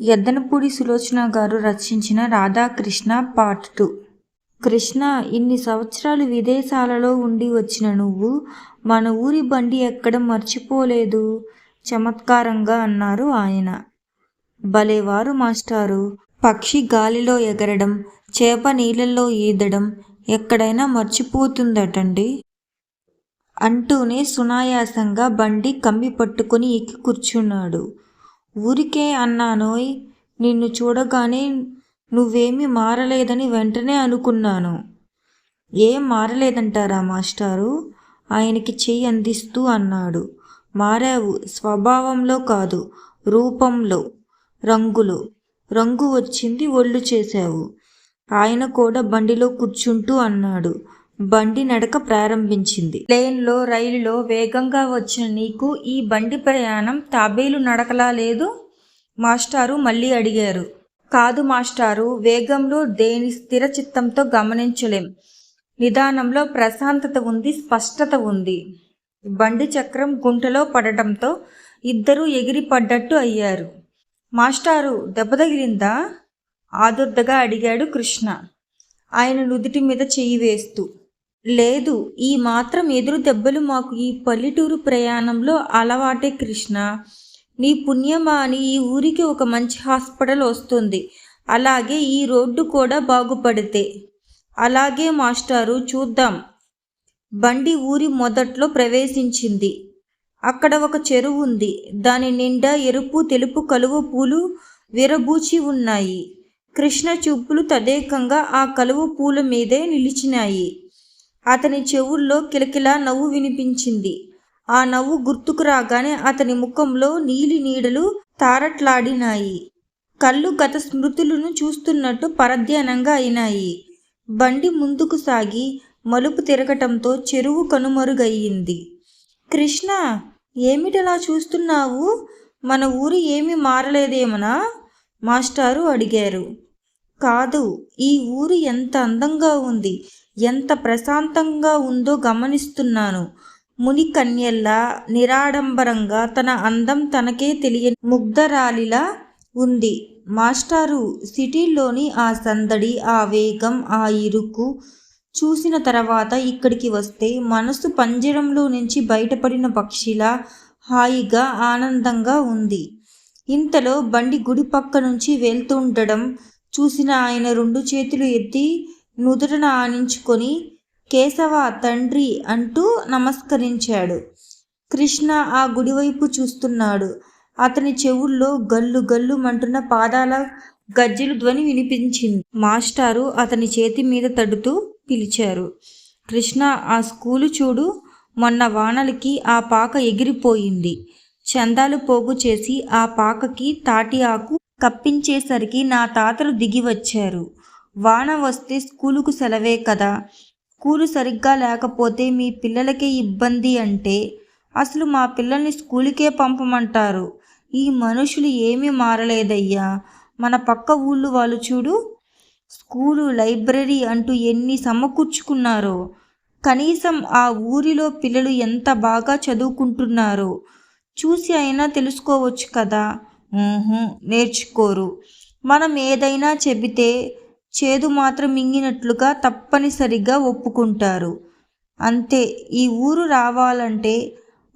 ఎద్దనపూడి సులోచన గారు రచించిన Radhakrishna part two. Krishna ఇన్ని సంవత్సరాలు విదేశాలలో ఉండి వచ్చిన నువ్వు మన ఊరి బండి ఎక్కడం మర్చిపోలేదు? చమత్కారంగా అన్నారు ఆయన. భలేవారు మాస్టారు. పక్షి గాలిలో ఎగరడం చేప నీళ్ళల్లో ఈదడం ఎక్కడైనా మర్చిపోతుందటండి? అంటూనే సునాయాసంగా బండి కమ్మి పట్టుకుని ఎక్కి కూర్చున్నాడు. ఊరికే అన్నానోయ్ నిన్ను చూడగానే నువ్వేమీ మారలేదని వెంటనే అనుకున్నాను. ఏం మారలేదంటారా మాస్టారు? ఆయనకి చెయ్యి అందిస్తూ అన్నాడు. మారావు స్వభావంలో కాదు రూపంలో రంగులో. రంగు వచ్చింది ఒళ్ళు చేశావు. ఆయన కూడా బండిలో కూర్చుంటూ అన్నాడు. బండి నడక ప్రారంభించింది. ప్లేన్లో రైలులో వేగంగా వచ్చిన నీకు ఈ బండి ప్రయాణం తాబేలు నడకలా లేదు? మాస్టారు మళ్ళీ అడిగారు. కాదు మాస్టారు వేగంలో దేని స్థిర చిత్తంతో గమనించలేం. నిదానంలో ప్రశాంతత ఉంది స్పష్టత ఉంది. బండి చక్రం గుంటలో పడటంతో ఇద్దరూ ఎగిరి పడ్డట్టు అయ్యారు. మాస్టారు దెబ్బ తగిలిందా? ఆదుర్దగా అడిగాడు కృష్ణ. ఆయన నుదుటి మీద చెయ్యి వేస్తూ. లేదు ఈ మాత్రం ఎదురు దెబ్బలు మాకు ఈ పల్లెటూరు ప్రయాణంలో అలవాటే కృష్ణ. నీ పుణ్యమా అని ఈ ఊరికి ఒక మంచి హాస్పిటల్ వస్తుంది. అలాగే ఈ రోడ్డు కూడా బాగుపడితే. అలాగే మాస్టారు చూద్దాం. బండి ఊరి మొదట్లో ప్రవేశించింది. అక్కడ ఒక చెరువు ఉంది. దాని నిండా ఎరుపు తెలుపు కలువ పూలు విరబూచి ఉన్నాయి. కృష్ణ చూపులు తదేకంగా ఆ కలువ పూల మీదే నిలిచినాయి. అతని చెవుల్లో కిలకిలా నవ్వు వినిపించింది. ఆ నవ్వు గుర్తుకు రాగానే అతని ముఖంలో నీలి నీడలు తారట్లాడినాయి. కళ్ళు గత స్మృతులను చూస్తున్నట్టు పరధ్యానంగా అయినాయి. బండి ముందుకు సాగి మలుపు తిరగటంతో చెరువు కనుమరుగయ్యింది. కృష్ణ ఏమిటలా చూస్తున్నావు? మన ఊరు ఏమీ మారలేదేమనా? మాస్టారు అడిగారు. కాదు ఈ ఊరు ఎంత అందంగా ఉంది. ఎంత ప్రశాంతంగా ఉందో గమనిస్తున్నాను. ముని కన్యల్లా నిరాడంబరంగా తన అందం తనకే తెలియని ముగ్ధరాలిలా ఉంది. మాస్టారు సిటీలోని ఆ సందడి ఆ వేగం ఆ ఇరుకు చూసిన తర్వాత ఇక్కడికి వస్తే మనసు పంజరంలో నుంచి బయటపడిన పక్షిలా హాయిగా ఆనందంగా ఉంది. ఇంతలో బండి గుడి పక్క నుంచి వెళ్తుండడం చూసిన ఆయన రెండు చేతులు ఎత్తి నుదుటన ఆనించుకొని కేశవ తండ్రి అంటూ నమస్కరించాడు. కృష్ణ ఆ గుడివైపు చూస్తున్నాడు. అతని చెవుల్లో గల్లు గల్లు మంటున్న పాదాల గజ్జెలు ధ్వని వినిపించింది. మాస్టారు అతని చేతి మీద తడుతూ పిలిచారు. కృష్ణ ఆ స్కూలు చూడు మొన్న వానలకి ఆ పాక ఎగిరిపోయింది. చందాలు పోగు చేసి ఆ పాకకి తాటి ఆకు కప్పించేసరికి నా తాతలు దిగి వచ్చారు. వాన వస్తే స్కూలుకు సెలవే కదా. స్కూలు సరిగ్గా లేకపోతే మీ పిల్లలకే ఇబ్బంది అంటే అసలు మా పిల్లల్ని స్కూలుకే పంపమంటారు. ఈ మనుషులు ఏమీ మారలేదయ్యా. మన పక్క ఊళ్ళు వాళ్ళు చూడు. స్కూలు లైబ్రరీ అంటూ ఎన్ని సమకూర్చుకున్నారో. కనీసం ఆ ఊరిలో పిల్లలు ఎంత బాగా చదువుకుంటున్నారో చూసి అయినా తెలుసుకోవచ్చు కదా. నేర్చుకోరు. మనం ఏదైనా చెబితే చేదు మాత్రం మింగినట్లుగా తప్పనిసరిగా ఒప్పుకుంటారు. అంతే ఈ ఊరు రావాలంటే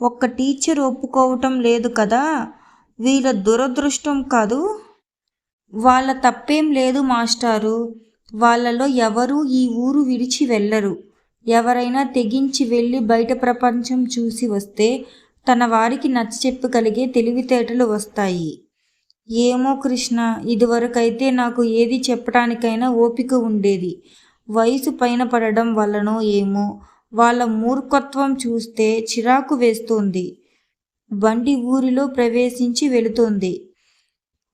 ఒక్క టీచర్ ఒప్పుకోవటం లేదు కదా? వీళ్ళ దురదృష్టం కాదు? వాళ్ళ తప్పేం లేదు మాస్టారు. వాళ్ళలో ఎవరూ ఈ ఊరు విడిచి వెళ్ళరు. ఎవరైనా తెగించి వెళ్ళి బయట ప్రపంచం చూసి వస్తే తన వారికి నచ్చ చెప్పగలిగే తెలివితేటలు వస్తాయి. ఏమో కృష్ణ ఇదివరకైతే నాకు ఏది చెప్పడానికైనా ఓపిక ఉండేది. వయసు పైన పడడం వల్లనో ఏమో వాళ్ళ మూర్ఖత్వం చూస్తే చిరాకు వేస్తోంది. బండి ఊరిలో ప్రవేశించి వెళుతోంది.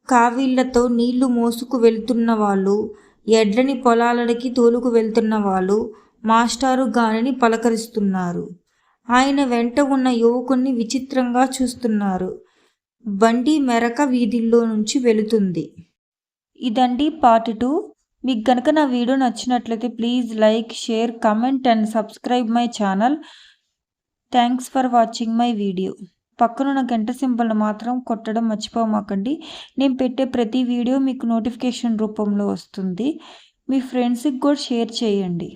కావిళ్ళతో నీళ్ళు మోసుకు వెళ్తున్న వాళ్ళు ఎడ్లని పొలాలకి తోలుకు వెళ్తున్న వాళ్ళు మాస్టారు గానిని పలకరిస్తున్నారు. ఆయన వెంట ఉన్న యువకుణ్ణి విచిత్రంగా చూస్తున్నారు. బండి మెరక వీధిల్లో నుంచి వెళుతుంది. ఇదండి పార్ట్ టూ. మీకు కనుక నా వీడియో నచ్చినట్లయితే please like share comment and subscribe my channel. Thanks for watching my video పక్కనున్న గంట సింబల్ని మాత్రం కొట్టడం మర్చిపోమాకండి నేను పెట్టే ప్రతి వీడియో మీకు నోటిఫికేషన్ రూపంలో వస్తుంది. మీ ఫ్రెండ్స్కి కూడా షేర్ చేయండి.